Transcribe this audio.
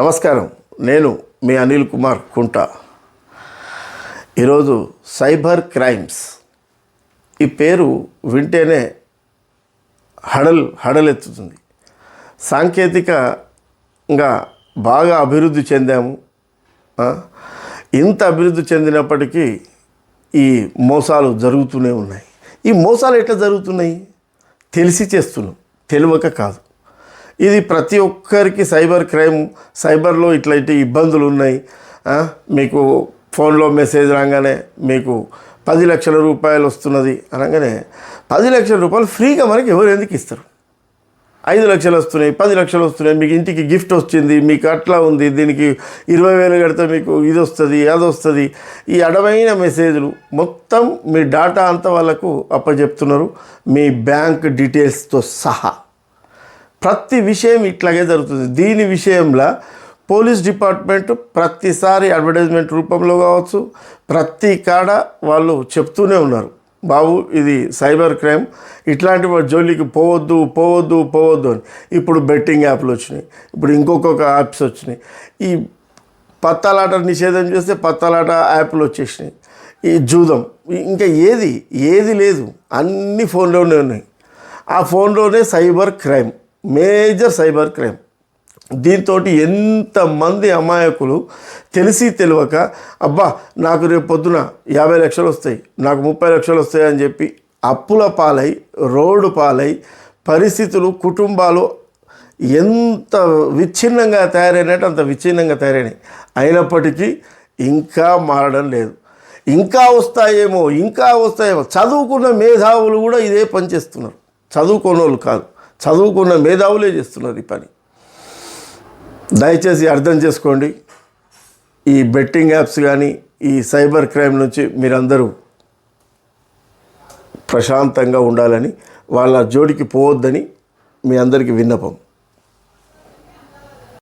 నమస్కారం. నేను మీ అనిల్ కుమార్ కుంట. ఈరోజు సైబర్ క్రైమ్స్. ఈ పేరు వింటేనే హడల్ హడలెత్తుతుంది. సాంకేతికంగా బాగా అభివృద్ధి చెందాము. ఇంత అభివృద్ధి చెందినప్పటికీ ఈ మోసాలు జరుగుతూనే ఉన్నాయి. ఈ మోసాలు ఎట్లా జరుగుతున్నాయి? తెలిసి చేస్తున్నాం. తెలియక కాదు. ఇది ప్రతి ఒక్కరికి సైబర్ క్రైమ్ సైబర్లో ఇట్లాంటి ఇబ్బందులు ఉన్నాయి. మీకు ఫోన్లో మెసేజ్ రాగానే మీకు పది లక్షల రూపాయలు వస్తున్నది అనగానే పది లక్షల రూపాయలు ఫ్రీగా మనకి ఎవరు ఎందుకు ఇస్తారు? ఐదు లక్షలు వస్తున్నాయి పది లక్షలు వస్తున్నాయి మీకు ఇంటికి గిఫ్ట్ వచ్చింది మీకు అట్లా ఉంది దీనికి ఇరవై వేలు కడితే మీకు ఇది వస్తుంది అది వస్తుంది. ఈ అడవైన మెసేజ్లు మొత్తం మీ డాటా అంతా వాళ్ళకు అప్పచెప్తున్నారు. మీ బ్యాంక్ డీటెయిల్స్తో సహా. ప్రతి విషయం ఇట్లాగే జరుగుతుంది. దీని విషయంలో పోలీస్ డిపార్ట్మెంట్ ప్రతిసారి అడ్వర్టైజ్మెంట్ రూపంలో కావచ్చు ప్రతి కాడ వాళ్ళు చెప్తూనే ఉన్నారు. బాబు ఇది సైబర్ క్రైమ్ ఇట్లాంటి వాటి జోలికి పోవద్దు పోవద్దు పోవద్దు అని. ఇప్పుడు బెట్టింగ్ యాప్లు వచ్చినాయి ఇప్పుడు ఇంకొక యాప్స్ వచ్చినాయి. ఈ పత్తాలాట నిషేధం చేస్తే పత్తాలాట యాప్లు వచ్చేసినాయి. ఈ జూదం ఇంకా ఏది ఏది లేదు అన్ని ఫోన్లోనే ఉన్నాయి. ఆ ఫోన్లోనే cyber crime. Major cyber crime. దీంతో ఎంతమంది అమాయకులు తెలిసి తెలియక అబ్బా నాకు రేపు పొద్దున యాభై లక్షలు వస్తాయి నాకు ముప్పై లక్షలు వస్తాయి అని చెప్పి అప్పుల పాలై రోడ్డు పాలై పరిస్థితులు కుటుంబాలు ఎంత విచ్ఛిన్నంగా తయారైనట్టు అంత విచ్ఛిన్నంగా తయారైనాయి. అయినప్పటికీ ఇంకా మారడం లేదు. ఇంకా వస్తాయేమో ఇంకా వస్తాయేమో. చదువుకున్న మేధావులు కూడా ఇదే పని చేస్తున్నారు. చదువుకున్న వాళ్ళు కాదు. చదువుకున్న మేధావులే చేస్తున్నది పని. దయచేసి అర్థం చేసుకోండి. ఈ బెట్టింగ్ యాప్స్ కానీ ఈ సైబర్ క్రైమ్ నుంచి మీరందరూ ప్రశాంతంగా ఉండాలని వాళ్ళ జోడికి పోవద్దని మీ అందరికీ విన్నపం.